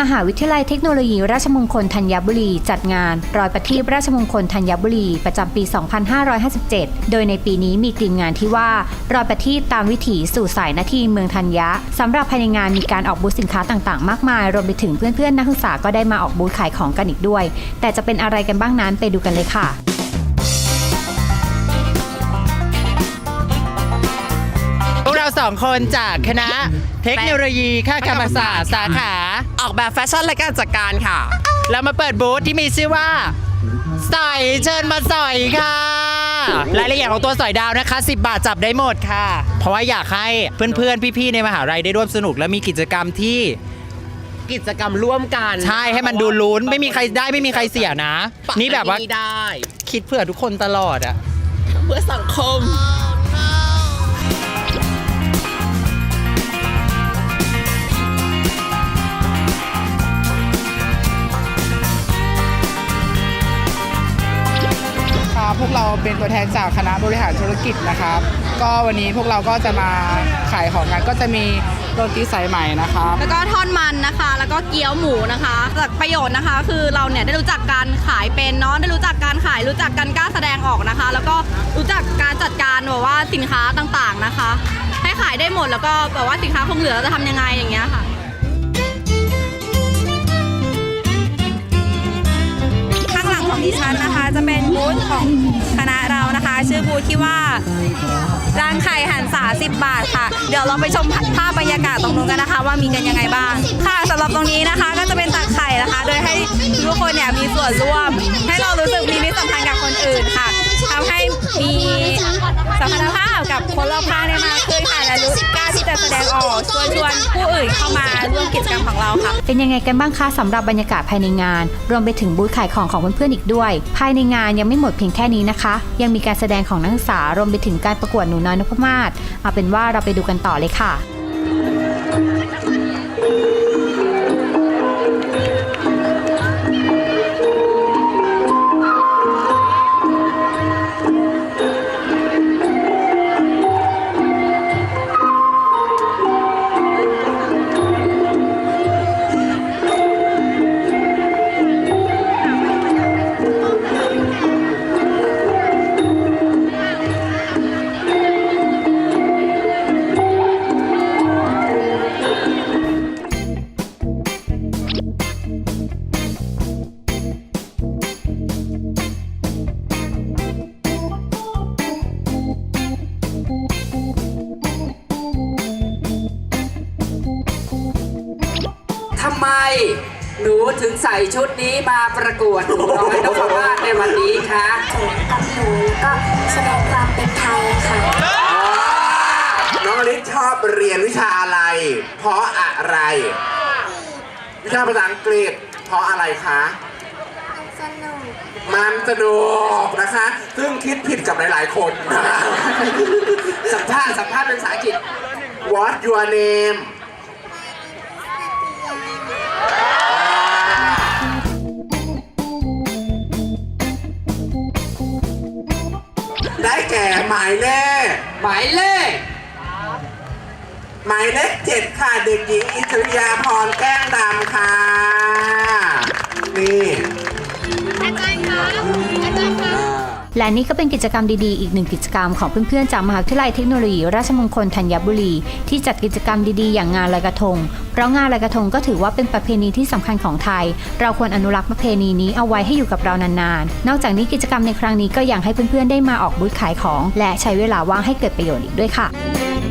มหาวิทยาลัยเทคโนโลยีราชมงคลธัญบุรี จัดงาน รอยประทีปราชมงคลธัญบุรี ประจำปี 2557 โดยในปีนี้มีธีมงานที่ว่า รอยประทีปตามวิถีสู่สายนาทีเมืองธัญญะสำหรับภายในงานมีการออกบูธสินค้าต่างๆ มากมาย รวมไปถึงเพื่อนๆนักศึกษาก็ได้มาออกบูธขายของกันอีกด้วย แต่จะเป็นอะไรกันบ้างนั้นไปดูกันเลยค่ะ สองคนจากคณะเทคโนโลยีค่ากรรมศาสตร์สาขา ออกแบบแฟชั่นและการจัดการค่ะ เรามาเปิดบูธที่มีชื่อว่าสอยเชิญมาสอยค่ะ รายละเอียดของตัวสอยดาวนะคะ 10 บาทจับได้หมดค่ะ เพราะว่าอยากให้เพื่อนๆ พี่ๆ ในมหาลัยได้ร่วมสนุกและมีกิจกรรมที่กิจกรรมร่วมกันใช่ให้มันดูลุ้นไม่มีใครได้ไม่มีใครเสียนะปะนี่แบบว่าอัได้ คิดเผื่อทุกคนตลอดอะเพื่อสังคม กเราเป็นตัวแทนจากคณะบริหารธุรกิจนะครับ ก็วันนี้พวกเราก็จะมาขายของกันก็จะมีโรตีสายใหม่นะครับแล้วก็ทอดมันนะคะ แล้วก็เกี๊ยวหมูนะคะ จากประโยชน์นะคะ คือเราเนี่ยได้รู้จักการขายเป็นเนาะได้รู้จักการขายรู้จักการกล้าแสดงออกนะคะ แล้วก็รู้จักการจัดการแบบว่าสินค้าต่างๆนะคะ ให้ขายได้หมดแล้วก็แบบว่าสินค้าคงเหลือจะทำยังไงอย่างเงี้ยค่ะข้างหลังของดิฉันนะคะ ธของคณะเรานะคะ ชื่อบูธที่ว่าร้านไข่หันสา10 บาทค่ะ เดี๋ยวเราไปชมภาพบรรยากาศตรงนู้นกันนะคะ ว่ามีกันยังไงบ้าง ค่ะสำหรับตรงนี้นะคะ ก็จะเป็นตักไข่นะคะ โดยให้ทุกคนเนี่ยมีส่วนร่วม ให้เรารู้สึกมีมิตรสัมพันธ์กับคนอื่นค่ะทำให้มีสัมพันธภาพกับคนรอบข้างได้มาก การู้กล้าที่จะแสดงออกชวนชวนผู้อื่นเข้ามาร่วมกิจกรรมของเราค่ะ เป็นยังไงกันบ้างคะสำหรับบรรยากาศภายในงาน รวมไปถึงบูธขายของของเพื่อนๆอีกด้วย ภายในงานยังไม่หมดเพียงแค่นี้นะคะ ยังมีการแสดงของนักศึกษารวมไปถึงการประกวดหนูน้อยนพมาศเอาเป็นว่าเราไปดูกันต่อเลยค่ะ หนูถึงใส่ชุดนี้มาประกวดหนูน้อยนพมาศในวันนี้คะกับหนูแล้วก็แสดงความเป็นไทยค่ะน้องอลิซชอบเรียนวิชาอะไร เพราะอะไร วิชาภาษาอังกฤษ เพราะอะไรคะ สนุกมันสนุกนะคะ ซึ่งคิดผิดกับหลาย ๆ คนนะคะสัมภาษณ์สัมภาษณ์เป็นภาษาอังกฤษ What your name ได้แก่หมายเลข หมายเลข หมายเลขเจ็ดค่ะเด็กหญิงอิสริยาพรแก้งดำค่ะ นี่ และนี่ก็เป็นกิจกรรมดีๆ อีกหนึ่งกิจกรรมของเพื่อนๆจากมหาวิทยาลัยเทคโนโลยี ราชมงคลธัญบุรี ที่จัดกิจกรรมดีๆ อย่างงานลอยกระทง เพราะงานลอยกระทงก็ถือว่าเป็นประเพณีที่สำคัญของไทย เราควรอนุรักษ์ประเพณีนี้เอาไว้ให้อยู่กับเรานานๆ นอกจากนี้กิจกรรมในครั้งนี้ก็ยังให้เพื่อนๆได้มาออกบูธขายของ และใช้เวลาว่างให้เกิดประโยชน์อีกด้วยค่ะ